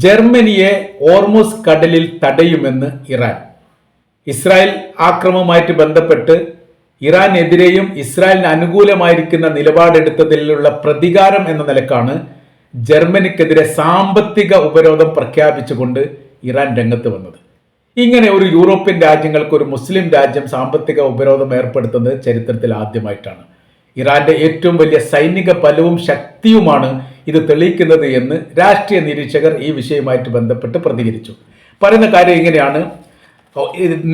ജർമ്മനിയെ ഓർമുസ് കടലിൽ തടയുമെന്ന് Iran. Israel ആക്രമവുമായിട്ട് ബന്ധപ്പെട്ട് ഇറാനെതിരെയും ഇസ്രായേലിന് അനുകൂലമായിരിക്കുന്ന നിലപാടെടുത്തതിലുള്ള പ്രതികാരം എന്ന നിലക്കാണ് ജർമ്മനിക്കെതിരെ സാമ്പത്തിക ഉപരോധം പ്രഖ്യാപിച്ചുകൊണ്ട് ഇറാൻ രംഗത്ത് വന്നത്. ഇങ്ങനെ ഒരു യൂറോപ്യൻ രാജ്യങ്ങൾക്ക് ഒരു മുസ്ലിം രാജ്യം സാമ്പത്തിക ഉപരോധം ഏർപ്പെടുത്തുന്നത് ചരിത്രത്തിൽ ആദ്യമായിട്ടാണ്. ഇറാന്റെ ഏറ്റവും വലിയ സൈനിക ബലവും ശക്തിയുമാണ് ഇത് തെളിയിക്കുന്നത് എന്ന് രാഷ്ട്രീയ നിരീക്ഷകർ ഈ വിഷയവുമായിട്ട് ബന്ധപ്പെട്ട് പ്രതികരിച്ചു. പറയുന്ന കാര്യം ഇങ്ങനെയാണ്.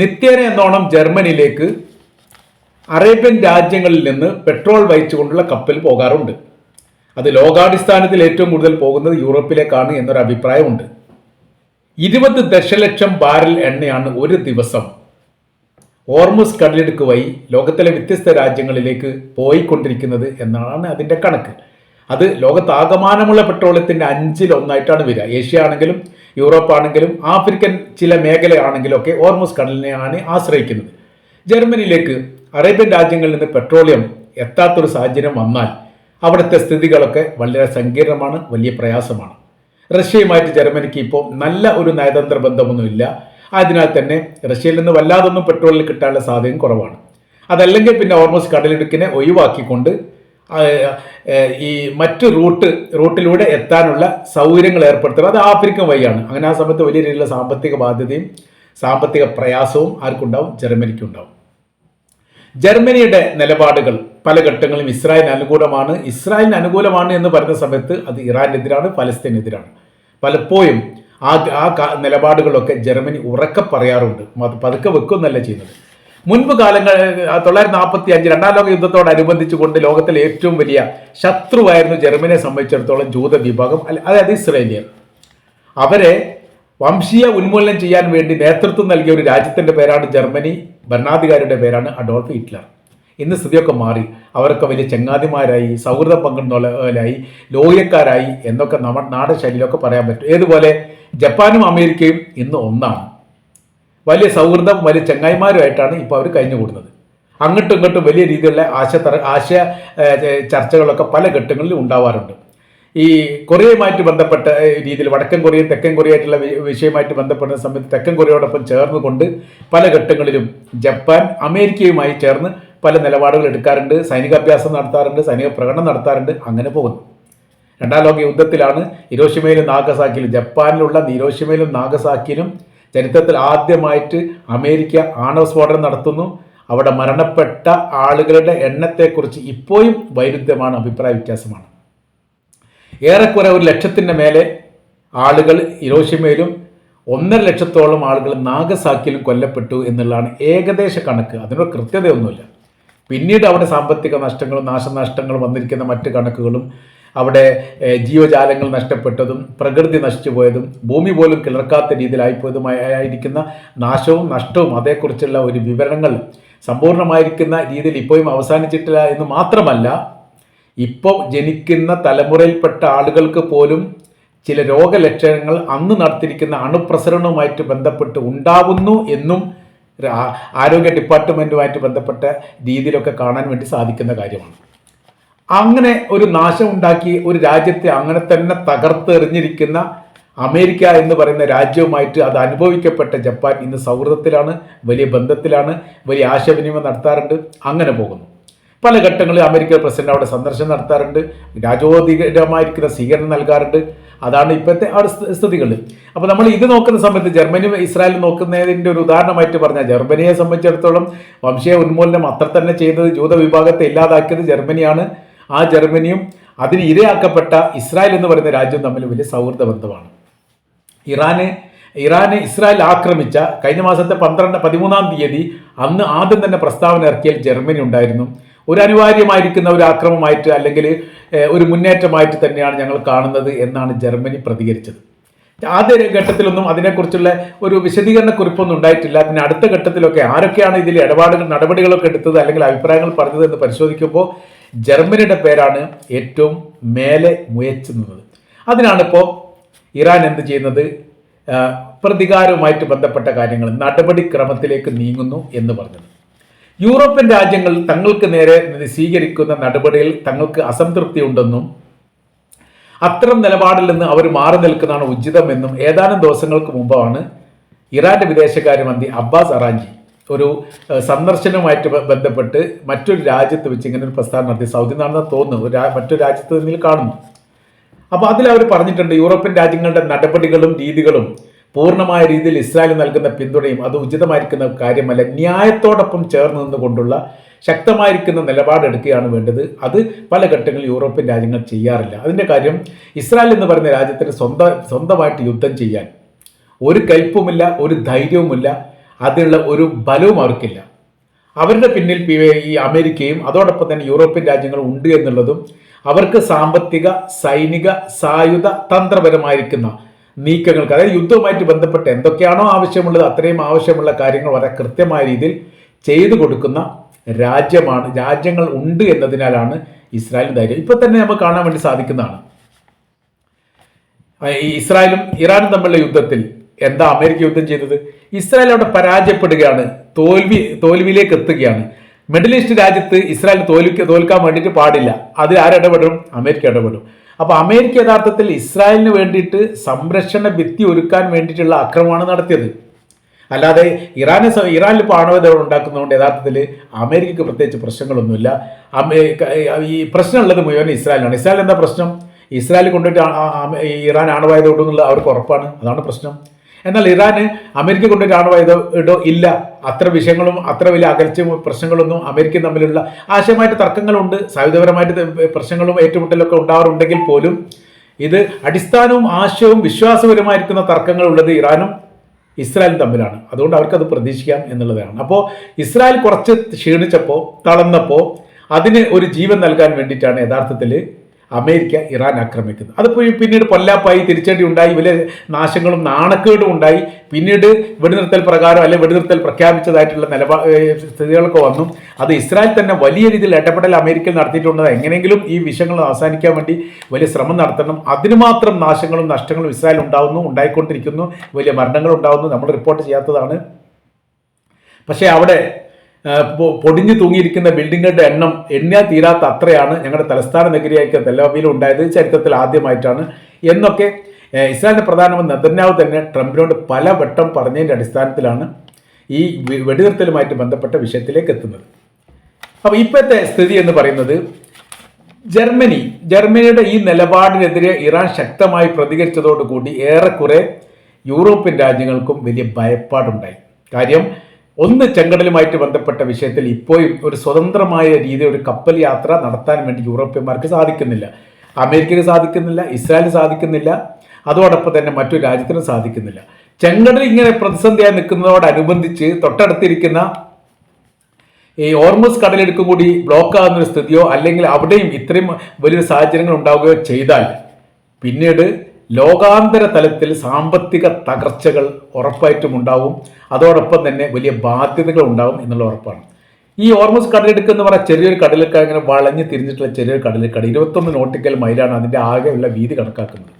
നിത്യേന എന്നോണം ജർമ്മനിയിലേക്ക് അറേബ്യൻ രാജ്യങ്ങളിൽ നിന്ന് പെട്രോൾ വഹിച്ചുകൊണ്ടുള്ള കപ്പൽ പോകാറുണ്ട്. അത് ലോകാടിസ്ഥാനത്തിൽ ഏറ്റവും കൂടുതൽ പോകുന്നത് യൂറോപ്പിലേക്കാണ് എന്നൊരു അഭിപ്രായമുണ്ട്. ഇരുപത് ദശലക്ഷം ബാരൽ എണ്ണയാണ് ഒരു ദിവസം. ഓർമുസ് കടലിടുക്ക് വഴി ലോകത്തിലെ വ്യത്യസ്ത രാജ്യങ്ങളിലേക്ക് പോയിക്കൊണ്ടിരിക്കുന്നത് എന്നാണ് അതിന്റെ കണക്ക്. അത് ലോകത്താകമാനമുള്ള പെട്രോളിയത്തിന്റെ അഞ്ചിൽ ഒന്നായിട്ടാണ് വരിക. ഏഷ്യ ആണെങ്കിലും യൂറോപ്പ് ആണെങ്കിലും ആഫ്രിക്കൻ ചില മേഖലയാണെങ്കിലും ഒക്കെ ഓർമസ് കടലിനെയാണ് ആശ്രയിക്കുന്നത്. ജർമ്മനിയിലേക്ക് അറേബ്യൻ രാജ്യങ്ങളിൽ നിന്ന് പെട്രോളിയം എത്താത്തൊരു സാഹചര്യം വന്നാൽ അവിടുത്തെ സ്ഥിതികളൊക്കെ വളരെ സങ്കീർണമാണ് വലിയ പ്രയാസമാണ്. റഷ്യയുമായിട്ട് ജർമ്മനിക്ക് ഇപ്പോൾ നല്ല ഒരു നയതന്ത്ര ബന്ധമൊന്നുമില്ല. അതിനാൽ തന്നെ റഷ്യയിൽ നിന്ന് വല്ലാതൊന്നും പെട്രോളിൽ കിട്ടാനുള്ള സാധ്യതയും കുറവാണ്. അതല്ലെങ്കിൽ പിന്നെ ഓൾമോസ്റ്റ് കടലിടുക്കിനെ ഒഴിവാക്കിക്കൊണ്ട് ഈ മറ്റ് റൂട്ട് റൂട്ടിലൂടെ എത്താനുള്ള സൗകര്യങ്ങൾ ഏർപ്പെടുത്തുക അത് ആഫ്രിക്കൻ വഴിയാണ്. അങ്ങനെ ആ സമയത്ത് വലിയ രീതിയിലുള്ള സാമ്പത്തിക ബാധ്യതയും സാമ്പത്തിക പ്രയാസവും ആർക്കുണ്ടാവും? ജർമ്മനിക്കുണ്ടാവും. ജർമ്മനിയുടെ നിലപാടുകൾ പല ഘട്ടങ്ങളും ഇസ്രായേലിന് അനുകൂലമാണ്. ഇസ്രായേലിന് അനുകൂലമാണ് എന്ന് പറയുന്ന സമയത്ത് അത് ഇറാനെതിരാണ് പലസ്തീനെതിരാണ് പലപ്പോഴും ആ ആ നിലപാടുകളൊക്കെ ജർമ്മനി ഉറക്കെ പറയാറുണ്ട്. പതുക്കെ വെക്കുന്നല്ല ചെയ്യുന്നത്. മുൻപ് കാലങ്ങൾ തൊള്ളായിരത്തി നാൽപ്പത്തി അഞ്ച് രണ്ടാം ലോക യുദ്ധത്തോടനുബന്ധിച്ചുകൊണ്ട് ലോകത്തിലെ ഏറ്റവും വലിയ ശത്രുവായിരുന്നു ജർമ്മനിയെ സംബന്ധിച്ചിടത്തോളം ജൂത വിഭാഗം അതായത് ഇസ്രേലിയർ അവരെ വംശീയ ഉന്മൂലനം ചെയ്യാൻ വേണ്ടി നേതൃത്വം നൽകിയ ഒരു രാജ്യത്തിന്റെ പേരാണ് ജർമ്മനി ഭരണാധികാരിയുടെ പേരാണ് അഡോൾഫ് ഹിറ്റ്ലർ. ഇന്ന് സ്ഥിതിയൊക്കെ മാറി. അവരൊക്കെ വലിയ ചങ്ങാതിമാരായി സൗഹൃദം പങ്കിടുന്നവരായി ലോഹ്യക്കാരായി എന്നൊക്കെ നമ്മൾ നാട് ശൈലിയിലൊക്കെ പറയാൻ പറ്റും. ഏതുപോലെ? ജപ്പാനും അമേരിക്കയും ഇന്ന് ഒന്നാണ്. വലിയ സൗഹൃദം വലിയ ചങ്ങായിമാരുമായിട്ടാണ് ഇപ്പോൾ അവർ കഴിഞ്ഞുകൂടുന്നത് അങ്ങോട്ടും ഇങ്ങോട്ടും വലിയ രീതിയിലുള്ള ആശ ആശയ ചർച്ചകളൊക്കെ പല ഘട്ടങ്ങളിലും ഉണ്ടാവാറുണ്ട്. ഈ കൊറിയയുമായിട്ട് ബന്ധപ്പെട്ട രീതിയിൽ വടക്കൻ കൊറിയ തെക്കൻ കൊറിയയായിട്ടുള്ള ആയിട്ടുള്ള വിഷയമായിട്ട് ബന്ധപ്പെടുന്ന സമയത്ത് തെക്കൻ കൊറിയയോടൊപ്പം ചേർന്നുകൊണ്ട് പല ഘട്ടങ്ങളിലും ജപ്പാൻ അമേരിക്കയുമായി ചേർന്ന് പല നിലപാടുകൾ എടുക്കാറുണ്ട് സൈനികാഭ്യാസം നടത്താറുണ്ട് സൈനിക പ്രകടനം നടത്താറുണ്ട് അങ്ങനെ പോകുന്നു. രണ്ടാം ലോക യുദ്ധത്തിലാണ് ഇരോഷിമയിലും നാഗസാക്കിയിലും ജപ്പാനിലുള്ള ഹിരോഷിമയിലും നാഗസാക്കിയിലും ചരിത്രത്തിൽ ആദ്യമായിട്ട് അമേരിക്ക ആണവ സ്ഫോടനം നടത്തുന്നു. അവിടെ മരണപ്പെട്ട ആളുകളുടെ എണ്ണത്തെക്കുറിച്ച് ഇപ്പോഴും വൈരുദ്ധ്യമാണ് അഭിപ്രായ വ്യത്യാസമാണ്. ഏറെക്കുറെ ഒരു ലക്ഷത്തിന്റെ മേലെ ആളുകൾ ഇരോഷിമയിലും ഒന്നര ലക്ഷത്തോളം ആളുകൾ നാഗസാക്കിയിലും കൊല്ലപ്പെട്ടു എന്നുള്ളതാണ് ഏകദേശ കണക്ക്. അതിനൊരു കൃത്യതയൊന്നുമില്ല. പിന്നീട് അവിടെ സാമ്പത്തിക നഷ്ടങ്ങളും നാശനഷ്ടങ്ങളും വന്നിരിക്കുന്ന മറ്റ് കണക്കുകളും അവിടെ ജീവജാലങ്ങൾ നഷ്ടപ്പെട്ടതും പ്രകൃതി നശിച്ചു പോയതും ഭൂമി പോലും കിളർക്കാത്ത രീതിയിലായിപ്പോയതുമായിരിക്കുന്ന നാശവും നഷ്ടവും അതേക്കുറിച്ചുള്ള ഒരു വിവരങ്ങൾ സമ്പൂർണമായിരിക്കുന്ന രീതിയിൽ ഇപ്പോഴും അവസാനിച്ചിട്ടില്ല എന്ന് മാത്രമല്ല ഇപ്പോൾ ജനിക്കുന്ന തലമുറയിൽപ്പെട്ട ആളുകൾക്ക് പോലും ചില രോഗലക്ഷണങ്ങൾ അന്ന് നടത്തിയിരിക്കുന്ന അണുപ്രസരണവുമായിട്ട് ബന്ധപ്പെട്ട് ഉണ്ടാവുന്നു എന്നും ആരോഗ്യ ഡിപ്പാർട്ട്മെന്റുമായിട്ട് ബന്ധപ്പെട്ട രീതിയിലൊക്കെ കാണാൻ വേണ്ടി സാധിക്കുന്ന കാര്യമാണ്. അങ്ങനെ ഒരു നാശമുണ്ടാക്കി ഒരു രാജ്യത്തെ അങ്ങനെ തന്നെ തകർത്തെറിഞ്ഞിരിക്കുന്ന അമേരിക്ക എന്ന് പറയുന്ന രാജ്യവുമായിട്ട് അത് അനുഭവിക്കപ്പെട്ട ജപ്പാൻ ഇന്ന് സൗഹൃദത്തിലാണ് വലിയ ബന്ധത്തിലാണ് വലിയ ആശയവിനിമയം നടത്താറുണ്ട് അങ്ങനെ പോകുന്നു. പല ഘട്ടങ്ങളിൽ അമേരിക്കൻ പ്രസിഡന്റ് അവിടെ സന്ദർശനം നടത്താറുണ്ട് രാജോധികരമായിരിക്കുന്ന സ്വീകരണം നൽകാറുണ്ട്. അതാണ് ഇപ്പോഴത്തെ ആ സ്ഥിതികൾ അപ്പോൾ നമ്മൾ ഇത് നോക്കുന്ന സമയത്ത് ജർമ്മനി ഇസ്രായേൽ നോക്കുന്നതിന്റെ ഒരു ഉദാഹരണമായിട്ട് പറഞ്ഞാൽ ജർമ്മനിയെ സംബന്ധിച്ചിടത്തോളം വംശീയ ഉന്മൂലനം അത്ര തന്നെ ചെയ്തത് ജൂത വിഭാഗത്തെ ഇല്ലാതാക്കിയത് ജർമ്മനിയാണ്. ആ ജർമ്മനിയും അതിന് ഇരയാക്കപ്പെട്ട ഇസ്രായേൽ എന്ന് പറയുന്ന രാജ്യം തമ്മിൽ വലിയ സൗഹൃദ ബന്ധമാണ്. ഇറാന് ഇറാന് ഇസ്രായേൽ ആക്രമിച്ച കഴിഞ്ഞ മാസത്തെ പന്ത്രണ്ട് പതിമൂന്നാം തീയതി അന്ന് ആദ്യം തന്നെ പ്രസ്താവന ഇറക്കിയാൽ ജർമ്മനി ഉണ്ടായിരുന്നു. ഒരു അനിവാര്യമായിരിക്കുന്ന ഒരു ആക്രമമായിട്ട് അല്ലെങ്കിൽ ഒരു മുന്നേറ്റമായിട്ട് തന്നെയാണ് ഞങ്ങൾ കാണുന്നത് എന്നാണ് ജർമ്മനി പ്രതികരിച്ചത്. ആദ്യ ഘട്ടത്തിലൊന്നും അതിനെക്കുറിച്ചുള്ള ഒരു വിശദീകരണ കുറിപ്പൊന്നും ഉണ്ടായിട്ടില്ല. പിന്നെ അടുത്ത ഘട്ടത്തിലൊക്കെ ആരൊക്കെയാണ് ഇതിൽ ഇടപാടുകൾ നടപടികളൊക്കെ എടുത്തത് അല്ലെങ്കിൽ അഭിപ്രായങ്ങൾ പറഞ്ഞത് എന്ന് പരിശോധിക്കുമ്പോൾ ജർമ്മനിയുടെ പേരാണ് ഏറ്റവും മേലെ മുയച്ചു നിന്നത് അതിനാണിപ്പോൾ ഇറാൻ എന്ത് ചെയ്യുന്നത്? പ്രതികാരവുമായിട്ട് ബന്ധപ്പെട്ട കാര്യങ്ങൾ നടപടിക്രമത്തിലേക്ക് നീങ്ങുന്നു എന്ന് പറഞ്ഞത്. യൂറോപ്യൻ രാജ്യങ്ങൾ തങ്ങൾക്ക് നേരെ സ്വീകരിക്കുന്ന നടപടിയിൽ തങ്ങൾക്ക് അസംതൃപ്തി ഉണ്ടെന്നും അത്തരം നിലപാടിൽ നിന്ന് അവർ മാറി നിൽക്കുന്നതാണ് ഉചിതമെന്നും ഏതാനും ദിവസങ്ങൾക്ക് മുമ്പാണ് ഇറാന്റെ വിദേശകാര്യമന്ത്രി അബ്ബാസ് അറാഞ്ചി ഒരു സന്ദർശനവുമായിട്ട് ബന്ധപ്പെട്ട് മറ്റൊരു രാജ്യത്ത് വെച്ച് ഇങ്ങനെ ഒരു പ്രസ്താവന നടത്തി. സൗദി നടന്ന തോന്നുന്നു. മറ്റൊരു രാജ്യത്ത് നിന്നിൽ കാണുന്നു. അപ്പോൾ അതിൽ അവർ പറഞ്ഞിട്ടുണ്ട് യൂറോപ്യൻ രാജ്യങ്ങളുടെ നടപടികളും രീതികളും പൂർണമായ രീതിയിൽ ഇസ്രായേൽ നൽകുന്ന പിന്തുണയും അത് ഉചിതമായിരിക്കുന്ന കാര്യമല്ല. ന്യായത്തോടൊപ്പം ചേർന്ന് നിന്നുകൊണ്ടുള്ള ശക്തമായിരിക്കുന്ന നിലപാടെടുക്കുകയാണ് വേണ്ടത്. അത് പല ഘട്ടങ്ങളിൽ യൂറോപ്യൻ രാജ്യങ്ങൾ ചെയ്യാറില്ല. അതിന്റെ കാര്യം ഇസ്രായേൽ എന്ന് പറയുന്ന രാജ്യത്തിന് സ്വന്തം സ്വന്തമായിട്ട് യുദ്ധം ചെയ്യാൻ ഒരു കൽപ്പുമില്ല ഒരു ധൈര്യവുമില്ല അതിനുള്ള ഒരു ബലവും അവർക്കില്ല. അവരുടെ പിന്നിൽ ഈ അമേരിക്കയും അതോടൊപ്പം തന്നെ യൂറോപ്യൻ രാജ്യങ്ങളും ഉണ്ട് എന്നുള്ളതും അവർക്ക് സാമ്പത്തിക സൈനിക സായുധ തന്ത്രപരമായിരിക്കുന്ന നീക്കങ്ങൾക്ക് അതായത് യുദ്ധവുമായിട്ട് ബന്ധപ്പെട്ട് എന്തൊക്കെയാണോ ആവശ്യമുള്ളത് അത്രയും ആവശ്യമുള്ള കാര്യങ്ങൾ വളരെ കൃത്യമായ രീതിയിൽ ചെയ്തു കൊടുക്കുന്ന രാജ്യമാണ് രാജ്യങ്ങൾ ഉണ്ട് എന്നതിനാലാണ് ഇസ്രായേൽ ധൈര്യം. ഇപ്പൊ തന്നെ നമുക്ക് കാണാൻ വേണ്ടി സാധിക്കുന്നതാണ്. ഇസ്രായേലും ഇറാനും തമ്മിലുള്ള യുദ്ധത്തിൽ എന്താ അമേരിക്ക യുദ്ധം ചെയ്തത്? ഇസ്രായേൽ അവിടെ പരാജയപ്പെടുകയാണ് തോൽവി തോൽവിയിലേക്ക് എത്തുകയാണ്. മിഡിൽ ഈസ്റ്റ് രാജ്യത്ത് ഇസ്രായേൽ തോൽവിക്ക് തോൽക്കാൻ വേണ്ടിയിട്ട് പാടില്ല. അതിൽ ആരിടപെടും അമേരിക്ക ഇടപെടും. അപ്പൊ അമേരിക്ക യഥാർത്ഥത്തിൽ ഇസ്രായേലിന് വേണ്ടിയിട്ട് സംരക്ഷണ ഭിത്തി ഒരുക്കാൻ വേണ്ടിയിട്ടുള്ള ആക്രമമാണ് നടത്തിയത്. അല്ലാതെ ഇറാനെ ഇറാനിൽ ഇപ്പോൾ ആണവ ഉണ്ടാക്കുന്നതുകൊണ്ട് യഥാർത്ഥത്തിൽ അമേരിക്കയ്ക്ക് പ്രത്യേകിച്ച് പ്രശ്നങ്ങളൊന്നുമില്ല. ഈ പ്രശ്നമുള്ളത് മുഴുവൻ ഇസ്രായേലാണ് ഇസ്രായേൽ എന്താ പ്രശ്നം? ഇസ്രായേൽ കൊണ്ടുപോയിട്ട് ഇറാൻ ആണവായത് കൊണ്ടെന്നുള്ള അവർക്ക് ഉറപ്പാണ്. അതാണ് പ്രശ്നം. എന്നാൽ ഇറാന് അമേരിക്ക കൊണ്ട് കാണുവായതോ ഇടോ ഇല്ല. അത്ര വിഷയങ്ങളും അത്ര വലിയ അകൽച്ചയും പ്രശ്നങ്ങളൊന്നും അമേരിക്കയും തമ്മിലുള്ള ആശയമായിട്ട് തർക്കങ്ങളുണ്ട്. സായുധപരമായിട്ട് പ്രശ്നങ്ങളും ഏറ്റുമുട്ടലൊക്കെ ഉണ്ടാവാറുണ്ടെങ്കിൽ പോലും ഇത് അടിസ്ഥാനവും ആശയവും വിശ്വാസപരമായിരിക്കുന്ന തർക്കങ്ങൾ ഉള്ളത് ഇറാനും ഇസ്രായേലും തമ്മിലാണ്. അതുകൊണ്ട് അവർക്കത് പ്രതീക്ഷിക്കാം എന്നുള്ളതാണ്. അപ്പോൾ ഇസ്രായേൽ കുറച്ച് ക്ഷീണിച്ചപ്പോൾ തളർന്നപ്പോൾ അതിന് ഒരു ജീവൻ നൽകാൻ വേണ്ടിയിട്ടാണ് യഥാർത്ഥത്തിൽ അമേരിക്ക ഇറാൻ ആക്രമിക്കുന്നത് അത് പിന്നീട് പൊല്ലാപ്പായി തിരിച്ചടി ഉണ്ടായി വലിയ നാശങ്ങളും നാണക്കേടും ഉണ്ടായി. പിന്നീട് വെടിനിർത്തൽ പ്രകാരം അല്ലെങ്കിൽ വെടിനിർത്തൽ പ്രഖ്യാപിച്ചതായിട്ടുള്ള നിലപാ സ്ഥിതികളൊക്കെ വന്നു. അത് ഇസ്രായേൽ തന്നെ വലിയ രീതിയിൽ ഇടപെടൽ അമേരിക്കയിൽ നടത്തിയിട്ടുണ്ട്. എങ്ങനെയെങ്കിലും ഈ വിഷയങ്ങൾ അവസാനിക്കാൻ വേണ്ടി വലിയ ശ്രമം നടത്തണം. അതിന് മാത്രം നാശങ്ങളും നഷ്ടങ്ങളും ഇസ്രായേൽ ഉണ്ടാകുന്നു ഉണ്ടായിക്കൊണ്ടിരിക്കുന്നു. വലിയ മരണങ്ങൾ ഉണ്ടാകുന്നു നമ്മൾ റിപ്പോർട്ട് ചെയ്യാത്തതാണ്. പക്ഷേ അവിടെ പൊടിഞ്ഞു തൂങ്ങിയിരിക്കുന്ന ബിൽഡിങ്ങുകളുടെ എണ്ണം എണ്ണിയാൽ തീരാത്ത അത്രയാണ് ഞങ്ങളുടെ തലസ്ഥാന നഗരിയായിരിക്കും തെലവീൽ ഉണ്ടായത്. ചരിത്രത്തിൽ ആദ്യമായിട്ടാണ്. എന്നൊക്കെ ഇസ്രായേലിന്റെ പ്രധാനമന്ത്രി നെതന്യാഹു തന്നെ ട്രംപിനോട് പല വട്ടം പറഞ്ഞതിന്റെ അടിസ്ഥാനത്തിലാണ് ഈ വെടിനിർത്തലുമായിട്ട് ബന്ധപ്പെട്ട വിഷയത്തിലേക്ക് എത്തുന്നത്. അപ്പോൾ ഇപ്പോഴത്തെ സ്ഥിതി എന്ന് പറയുന്നത് ജർമ്മനി ജർമ്മനിയുടെ ഈ നിലപാടിനെതിരെ ഇറാൻ ശക്തമായി പ്രതികരിച്ചതോടുകൂടി ഏറെക്കുറെ യൂറോപ്യൻ രാജ്യങ്ങൾക്കും വലിയ ഭയപ്പാടുണ്ടായി. കാര്യം ഒന്ന് ചെങ്കടലുമായിട്ട് ബന്ധപ്പെട്ട വിഷയത്തിൽ ഇപ്പോഴും ഒരു സ്വതന്ത്രമായ രീതി ഒരു കപ്പൽ യാത്ര നടത്താൻ വേണ്ടി യൂറോപ്യന്മാർക്ക് സാധിക്കുന്നില്ല. അമേരിക്കയ്ക്ക് സാധിക്കുന്നില്ല ഇസ്രായേലിന് സാധിക്കുന്നില്ല അതോടൊപ്പം തന്നെ മറ്റു രാജ്യത്തിനും സാധിക്കുന്നില്ല. ചെങ്കടൽ ഇങ്ങനെ പ്രതിസന്ധിയായി നിൽക്കുന്നതോടനുബന്ധിച്ച് തൊട്ടടുത്തിരിക്കുന്ന ഈ ഓർമസ് കടലെടുക്കും കൂടി ബ്ലോക്ക് ആകുന്ന ഒരു സ്ഥിതിയോ അല്ലെങ്കിൽ അവിടെയും ഇത്രയും വലിയൊരു സാഹചര്യങ്ങൾ ഉണ്ടാവുകയോ ചെയ്താൽ പിന്നീട് ലോകാന്തര തലത്തിൽ സാമ്പത്തിക തകർച്ചകൾ ഉറപ്പായിട്ടും ഉണ്ടാവും അതോടൊപ്പം തന്നെ വലിയ ബാധ്യതകൾ ഉണ്ടാവും എന്നുള്ള ഉറപ്പാണ്. ഈ ഓർമസ് കടലെടുക്കുക എന്ന് പറഞ്ഞാൽ ചെറിയൊരു കടലൊക്കെ ഇങ്ങനെ വളഞ്ഞ് തിരിഞ്ഞിട്ടുള്ള ചെറിയൊരു കടലക്കട ഇരുപത്തൊന്ന് നോട്ടിക്കൽ മൈലാണ് അതിന്റെ ആകെയുള്ള വീതി കണക്കാക്കുന്നത്.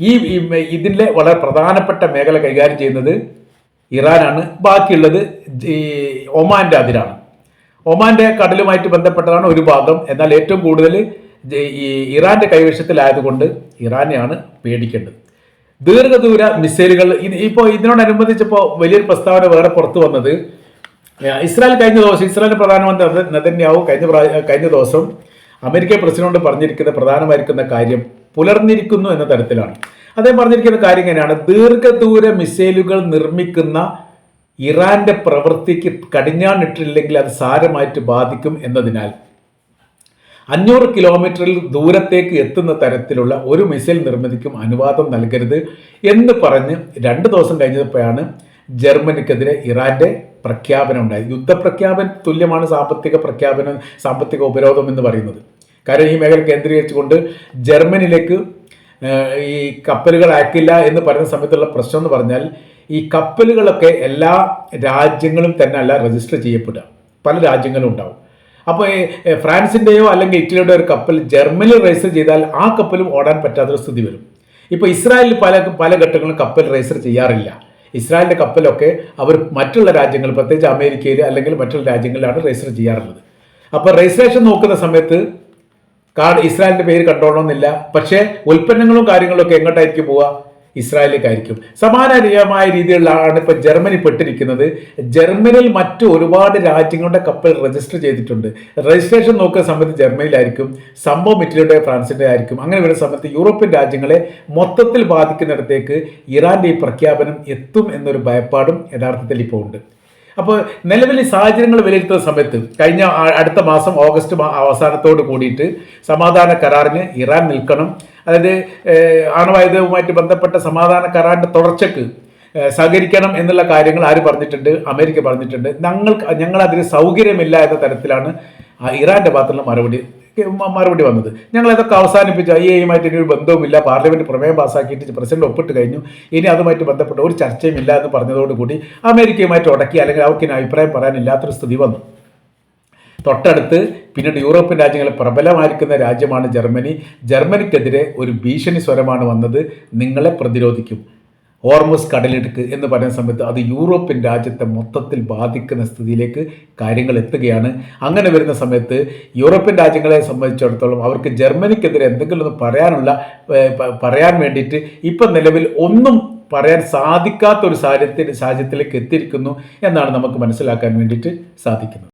ഈ ഇതിന്റെ വളരെ പ്രധാനപ്പെട്ട മേഖല കൈകാര്യം ചെയ്യുന്നത് ഇറാനാണ്. ബാക്കിയുള്ളത് ഈ ഒമാന്റെ അതിരാണ്. ഒമാന്റെ കടലുമായിട്ട് ബന്ധപ്പെട്ടതാണ് ഒരു ഭാഗം. എന്നാൽ ഏറ്റവും കൂടുതൽ ഈ ഇറാന്റെ കൈവശത്തിലായതുകൊണ്ട് ഇറാനെയാണ് പേടിക്കേണ്ടത്. ദീർഘദൂര മിസൈലുകൾ ഇപ്പോൾ ഇതിനോടനുബന്ധിച്ചപ്പോൾ വലിയൊരു പ്രസ്താവന വേറെ പുറത്തു വന്നത്. ഇസ്രായേൽ കഴിഞ്ഞ ദിവസം ഇസ്രായേൽ പ്രധാനമന്ത്രി നെത- നെതന്യാഹു കഴിഞ്ഞ കഴിഞ്ഞ ദിവസം അമേരിക്ക പ്രസിഡന്റ് പറഞ്ഞിരിക്കുന്ന പ്രധാനമായിരിക്കുന്ന കാര്യം പുലർന്നിരിക്കുന്നു എന്ന തരത്തിലാണ്. അദ്ദേഹം പറഞ്ഞിരിക്കുന്ന കാര്യം എങ്ങനെയാണ് ദീർഘദൂര മിസൈലുകൾ നിർമ്മിക്കുന്ന ഇറാന്റെ പ്രവൃത്തിക്ക് കടിഞ്ഞാണിട്ടില്ലെങ്കിൽ അത് സാരമായിട്ട് ബാധിക്കും എന്നതിനാൽ അഞ്ഞൂറ് കിലോമീറ്ററിൽ ദൂരത്തേക്ക് എത്തുന്ന തരത്തിലുള്ള ഒരു മിസൈൽ നിർമ്മിതിക്കും അനുവാദം നൽകരുത് എന്ന് പറഞ്ഞ് രണ്ട് ദിവസം കഴിഞ്ഞപ്പോഴാണ് ജർമ്മനിക്കെതിരെ ഇറാന്റെ പ്രഖ്യാപനം ഉണ്ടായത്. യുദ്ധപ്രഖ്യാപന തുല്യമാണ് സാമ്പത്തിക പ്രഖ്യാപനം സാമ്പത്തിക ഉപരോധം എന്ന് പറയുന്നത്. കാരണം ഈ മേഖല കേന്ദ്രീകരിച്ചുകൊണ്ട് ജർമ്മനിയിലേക്ക് ഈ കപ്പലുകൾ അയക്കില്ല എന്ന് പറയുന്ന സമയത്തുള്ള പ്രശ്നം എന്ന് പറഞ്ഞാൽ ഈ കപ്പലുകളൊക്കെ എല്ലാ രാജ്യങ്ങളും തന്നെ അല്ല രജിസ്റ്റർ ചെയ്യപ്പെടുക. പല രാജ്യങ്ങളും ഉണ്ടാവും. അപ്പോൾ ഫ്രാൻസിന്റെയോ അല്ലെങ്കിൽ ഇറ്റലിയുടെ ഒരു കപ്പൽ ജർമ്മനിയിൽ റേസർ ചെയ്താൽ ആ കപ്പലും ഓടാൻ പറ്റാത്തൊരു സ്ഥിതി വരും. ഇപ്പോൾ ഇസ്രായേലിൽ പല പല ഘട്ടങ്ങളും കപ്പൽ റേസർ ചെയ്യാറില്ല. ഇസ്രായേലിന്റെ കപ്പലൊക്കെ അവർ മറ്റുള്ള രാജ്യങ്ങൾ പ്രത്യേകിച്ച് അമേരിക്കയിൽ അല്ലെങ്കിൽ മറ്റുള്ള രാജ്യങ്ങളിലാണ് രജിസ്റ്റർ ചെയ്യാറുള്ളത്. അപ്പോൾ രജിസ്ട്രേഷൻ നോക്കുന്ന സമയത്ത് കാർഡ് ഇസ്രായേലിന്റെ പേര് കണ്ടോളണമെന്നില്ല. പക്ഷേ ഉൽപ്പന്നങ്ങളും കാര്യങ്ങളും ഒക്കെ എങ്ങോട്ടായിരിക്കും പോവുക? ഇസ്രായേലിലേക്കായിരിക്കും. സമാനമായ രീതിയിലാണ് ഇപ്പോൾ ജർമ്മനി പെട്ടിരിക്കുന്നത്. ജർമ്മനിയിൽ മറ്റു ഒരുപാട് രാജ്യങ്ങളുടെ കപ്പൽ രജിസ്റ്റർ ചെയ്തിട്ടുണ്ട്. രജിസ്ട്രേഷൻ നോക്കുന്ന സമയത്ത് ജർമ്മനിയിലായിരിക്കും. സംഭവം ഇറ്റലിയുടെ ഫ്രാൻസിന്റെ ആയിരിക്കും. അങ്ങനെ വരുന്ന സമയത്ത് യൂറോപ്യൻ രാജ്യങ്ങളെ മൊത്തത്തിൽ ബാധിക്കുന്നിടത്തേക്ക് ഇറാന്റെ ഈ പ്രഖ്യാപനം എത്തും എന്നൊരു ഭയപ്പാടും യഥാർത്ഥത്തിൽ ഇപ്പോൾ ഉണ്ട്. അപ്പോൾ നിലവിൽ ഈ സാഹചര്യങ്ങൾ വിലയിരുത്തുന്ന സമയത്ത് കഴിഞ്ഞ അടുത്ത മാസം ഓഗസ്റ്റ് അവസാനത്തോട് കൂടിയിട്ട് സമാധാന കരാറിന് ഇറാൻ നിൽക്കണം. അതായത് ആണവായുധവുമായിട്ട് ബന്ധപ്പെട്ട സമാധാന കരാറിന്റെ തുടർച്ചയ്ക്ക് ഏഹ്, സഹകരിക്കണം എന്നുള്ള കാര്യങ്ങൾ ആര് പറഞ്ഞിട്ടുണ്ട്? അമേരിക്ക പറഞ്ഞിട്ടുണ്ട്. ഞങ്ങൾ ഞങ്ങളതിന് സൗകര്യമില്ല എന്ന തരത്തിലാണ് ഇറാന്റെ ഭാഗത്തുള്ള മറുപടി മറുപടി വന്നത്. ഞങ്ങൾ ഇതൊക്കെ അവസാനിപ്പിച്ചു ഐ എയുമായിട്ട് ഇനി ഒരു ബന്ധവുമില്ല. പാർലമെന്റ് പ്രമേയം പാസ്സാക്കിയിട്ട് പ്രസിഡന്റ് ഒപ്പിട്ട് കഴിഞ്ഞു. ഇനി അതുമായിട്ട് ബന്ധപ്പെട്ട ഒരു ചർച്ചയും ഇല്ല എന്ന് പറഞ്ഞതോടുകൂടി അമേരിക്കയുമായിട്ട് ഉടക്കി അല്ലെങ്കിൽ അവർക്കിനി അഭിപ്രായം പറയാനില്ലാത്തൊരു സ്ഥിതി വന്നു. തൊട്ടടുത്ത് പിന്നീട് യൂറോപ്യൻ രാജ്യങ്ങളെ പ്രബലമായിരിക്കുന്ന രാജ്യമാണ് ജർമ്മനി. ജർമ്മനിക്കെതിരെ ഒരു ഭീഷണി സ്വരമാണ് വന്നത്. നിങ്ങളെ പ്രതിരോധിക്കും. ഓർമസ് കടലിടുക്ക് എന്ന് പറയുന്ന സമയത്ത് അത് യൂറോപ്യൻ രാജ്യത്തെ മൊത്തത്തിൽ ബാധിക്കുന്ന സ്ഥിതിയിലേക്ക് കാര്യങ്ങൾ എത്തുകയാണ്. അങ്ങനെ വരുന്ന സമയത്ത് യൂറോപ്യൻ രാജ്യങ്ങളെ സംബന്ധിച്ചിടത്തോളം അവർക്ക് ജർമ്മനിക്കെതിരെ എന്തെങ്കിലും ഒന്ന് പറയാനുള്ള പറയാൻ വേണ്ടിയിട്ട് ഇപ്പം നിലവിൽ ഒന്നും പറയാൻ സാധിക്കാത്ത ഒരു സാഹചര്യത്തിൽ സാഹചര്യത്തിലേക്ക് എത്തിയിരിക്കുന്നു എന്നാണ് നമുക്ക് മനസ്സിലാക്കാൻ വേണ്ടിയിട്ട് സാധിക്കുന്നത്.